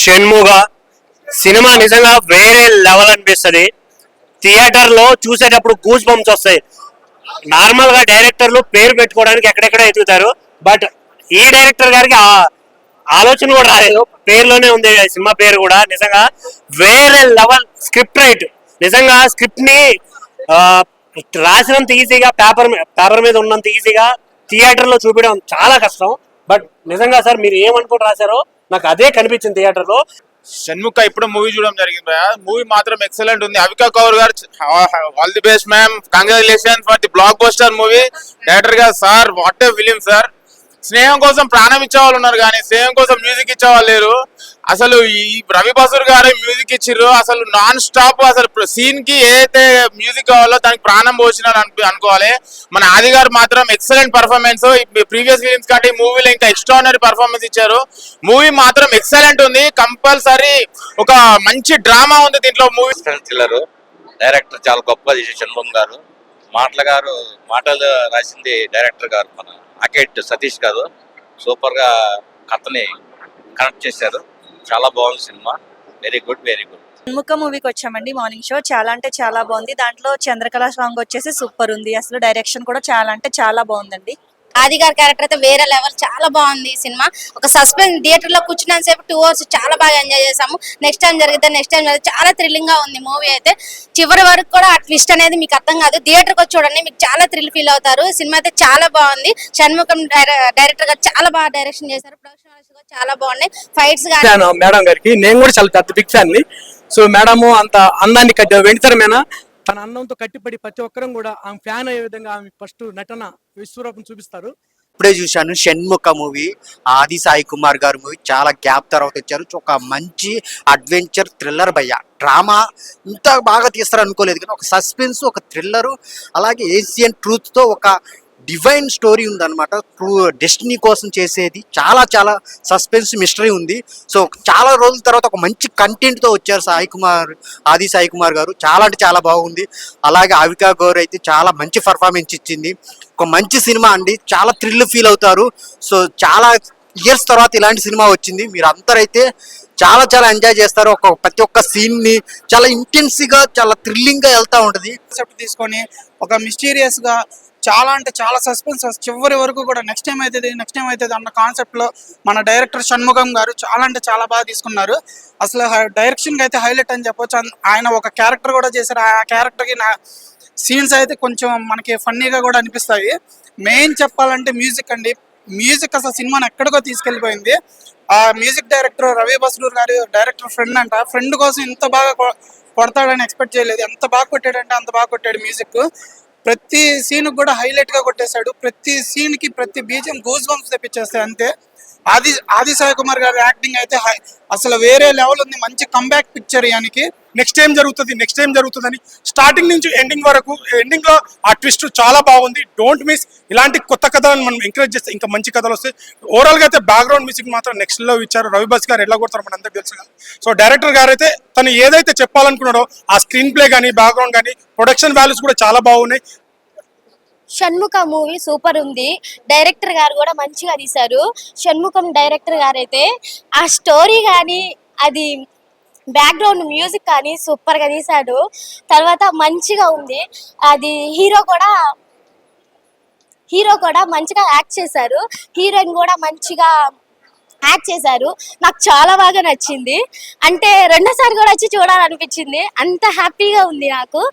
Shanmuga cinema నిజంగా వేరే level అనిపిస్తుంది. థియేటర్లో చూసేటప్పుడు గూస్ బంప్స్ వస్తాయి. నార్మల్గా డైరెక్టర్లు పేరు పెట్టుకోవడానికి ఎక్కడెక్కడ ఎదుగుతారు. బట్ ఈ డైరెక్టర్ గారికి ఆ ఆలోచన కూడా రాలేదు. పేరులోనే ఉంది సినిమా పేరు కూడా. నిజంగా వేరే లెవెల్ స్క్రిప్ట్ రైట్. నిజంగా స్క్రిప్ట్ని ఆ, రాసినంత ఈజీగా పేపర్ పేపర్ మీద ఉన్నంత ఈజీగా థియేటర్లో చూపించడం చాలా కష్టం. బట్ నిజంగా సార్ మీరు ఏమనుకుని రాశారో నాకు అదే కనిపించింది థియేటర్లో. షణ్ముఖ ఇప్పుడు మూవీ చూడడం జరిగింది మూవీ మాత్రం ఎక్సలెంట్ ఉంది. అవికా కౌర్ గారు all the best ma'am. Congratulation for the blockbuster movie. Director గారు sir what a film sir. స్నేహం కోసం ప్రాణం ఇచ్చే వాళ్ళు ఉన్నారు కానీ స్నేహం కోసం మ్యూజిక్ ఇచ్చే వాళ్ళు లేరు. అసలు ఈ రవి బసూర్ మ్యూజిక్ ఇచ్చిర్రు అసలు నాన్ స్టాప్ అసలు సీన్కి ఏదైతే మ్యూజిక్ కావాలో దానికి ప్రాణం పోసిన అనుకోవాలి. మన ఆది గారు మాత్రం ఎక్సలెంట్ పర్ఫార్మెన్స్ ప్రీవియస్ ఫిలిమ్స్ కంటే ఈ మూవీలో ఇంకా ఎక్స్ట్రానరీ పర్ఫార్మెన్స్ ఇచ్చారు. మూవీ మాత్రం ఎక్సలెంట్ ఉంది. కంపల్సరీ ఒక మంచి డ్రామా ఉంది దీంట్లో మూవీ థ్రిల్లర్ డైరెక్టర్ చాలా గొప్ప చేసి గారు మాటల గారు మాటలు రాసింది డైరెక్టర్ గారు మన అకేట్ సతీష్ గారు. సూపర్గా కథని కనెక్ట్ చేశారు. చాలా బాగుంది సినిమా. వెరీ గుడ్ వెరీ గుడ్ ముఖ మూవీకి వచ్చామండి మార్నింగ్ షో చాలా అంటే చాలా బాగుంది. దాంట్లో చంద్రకళ సాంగ్ వచ్చేసి సూపర్ ఉంది. అసలు డైరెక్షన్ కూడా చాలా అంటే చాలా బాగుందండి. ఆది గారి క్యారెక్టర్ అయితే వేరే లెవెల్ చాలా బాగుంది ఈ సినిమా. ఒక సస్పెన్స్ థియేటర్లో కూర్చున్నాను సేపు టూ అవర్స్ చాలా బాగా ఎంజాయ్ చేసాము నెక్స్ట్ టైం జరిగితే నెక్స్ట్ టైం జరిగితే చాలా థ్రిల్లింగ్గా ఉంది మూవీ అయితే. చివరి వరకు కూడా ఆ ట్విస్ట్ అనేది మీకు అర్థం కాదు. థియేటర్కి చూడండి మీకు చాలా థ్రిల్ ఫీల్ అవుతారు. సినిమా అయితే చాలా బాగుంది. షణ్ముఖం డైరెక్టర్ గారు చాలా బాగా డైరెక్షన్ చేశారు. ప్రొడక్షన్ కూడా చాలా బాగున్నాయి. ఫైట్స్ మేడం గారికి. నేను కూడా చాలా పెద్ద బిగ్ ఫ్యాన్ సో మేడం అంత అందాన్ని కట్టి వెండితరమేనా తన అన్నంతో కట్టిపడి ప్రతి ఒక్కరం కూడా ఆమె ఫ్యాన్ అయ్యే విధంగా ఆమె ఫస్ట్ నటన విశ్వరూపం చూపిస్తారు. ఇప్పుడే చూశాను షణ్ముఖ మూవీ ఆది సాయి కుమార్ గారు మూవీ. చాలా గ్యాప్ తర్వాత వచ్చారు. ఒక మంచి అడ్వెంచర్ థ్రిల్లర్ భయ్య. డ్రామా ఇంత బాగా తీస్తారు అనుకోలేదు కానీ ఒక సస్పెన్స్ ఒక థ్రిల్లర్ అలాగే ఏషియన్ ట్రూత్తో ఒక డివైన్ స్టోరీ ఉందన్నమాట. ట్రూ డెస్టినీ కోసం చేసేది. చాలా చాలా సస్పెన్స్ మిస్టరీ ఉంది. సో చాలా రోజుల తర్వాత ఒక మంచి కంటెంట్తో వచ్చారు సాయి కుమార్ ఆది సాయి కుమార్ గారు. చాలా అంటే చాలా బాగుంది. అలాగే అవికా గౌర్ అయితే చాలా మంచి పర్ఫార్మెన్స్ ఇచ్చింది. ఒక మంచి సినిమా అండి. చాలా థ్రిల్ ఫీల్ అవుతారు. సో చాలా ఇయర్స్ తర్వాత ఇలాంటి సినిమా వచ్చింది. మీరు అందరైతే చాలా చాలా ఎంజాయ్ చేస్తారు. ఒక ప్రతి ఒక్క సీన్ని చాలా ఇంటెన్సివ్గా చాలా థ్రిల్లింగ్గా వెళ్తా ఉంటది. కాన్సెప్ట్ తీసుకొని ఒక మిస్టీరియస్గా చాలా అంటే చాలా సస్పెన్స్ చివరి వరకు కూడా నెక్స్ట్ టైం అవుతుంది నెక్స్ట్ టైం అవుతుంది అన్న కాన్సెప్ట్లో మన డైరెక్టర్ షణ్ముఖం గారు చాలా అంటే చాలా బాగా తీసుకున్నారు. అసలు డైరెక్షన్కి అయితే హైలైట్ అని చెప్పొచ్చు. ఆయన ఒక క్యారెక్టర్ కూడా చేశారు. ఆ క్యారెక్టర్కి నా సీన్స్ అయితే కొంచెం మనకి ఫన్నీగా కూడా అనిపిస్తాయి. మెయిన్ చెప్పాలంటే మ్యూజిక్ అండి. మ్యూజిక్ అసలు సినిమాని ఎక్కడికో తీసుకెళ్ళిపోయింది ఆ మ్యూజిక్ డైరెక్టర్ రవి బస్లూర్ గారి డైరెక్టర్ ఫ్రెండ్ అంట. ఫ్రెండ్ కోసం ఇంత బాగా కొడతాడని ఎక్స్పెక్ట్ చేయలేదు. ఎంత బాగా కొట్టాడంటే అంత బాగా కొట్టాడు మ్యూజిక్ ప్రతి సీన్ కూడా హైలైట్గా కొట్టేశాడు. ప్రతి సీన్కి ప్రతి బీజం గూజ్ బంప్స్ తెప్పించేస్తాయి అంతే. ఆది ఆది సాయి కుమార్ గారి యాక్టింగ్ అయితే హై- అసలు వేరే లెవెల్ ఉంది. మంచి కంబ్యాక్ పిక్చర్ యానికి నెక్స్ట్ టైం జరుగుతుంది నెక్స్ట్ టైం జరుగుతుందని స్టార్టింగ్ నుంచి ఎండింగ్ వరకు ఎండింగ్లో ఆ ట్విస్ట్ చాలా బాగుంది. డోంట్ మిస్ ఇలాంటి కొత్త కథలను మనం ఎంకరేజ్ చేస్తే ఇంకా మంచి కథలు వస్తాయి. ఓవరాల్గా అయితే బ్యాక్గ్రౌండ్ మ్యూజిక్ మాత్రం నెక్స్ట్లో ఇచ్చారు. రవి బస్ గారు ఎలా కొడతారు మన తెలుసు కదా. సో డైరెక్టర్ గారు అయితే తను ఏదైతే చెప్పాలనుకున్నాడో ఆ స్క్రీన్ ప్లే కానీ బ్యాక్గ్రౌండ్ కానీ ప్రొడక్షన్ వాల్యూస్ కూడా చాలా బాగున్నాయి. షణ్ముఖ మూవీ సూపర్ ఉంది. డైరెక్టర్ గారు కూడా మంచిగా తీశారు. షణ్ముఖం డైరెక్టర్ గారు అయితే ఆ స్టోరీ కానీ అది బ్యాక్గ్రౌండ్ మ్యూజిక్ కానీ సూపర్గా తీశాడు. తర్వాత మంచిగా ఉంది. అది హీరో కూడా హీరో కూడా మంచిగా యాక్ట్ చేశారు. హీరోయిన్ కూడా మంచిగా యాక్ట్ చేశారు. నాకు చాలా బాగా నచ్చింది. అంటే రెండోసారి కూడా వచ్చి చూడాలనిపించింది. అంత హ్యాపీగా ఉంది నాకు.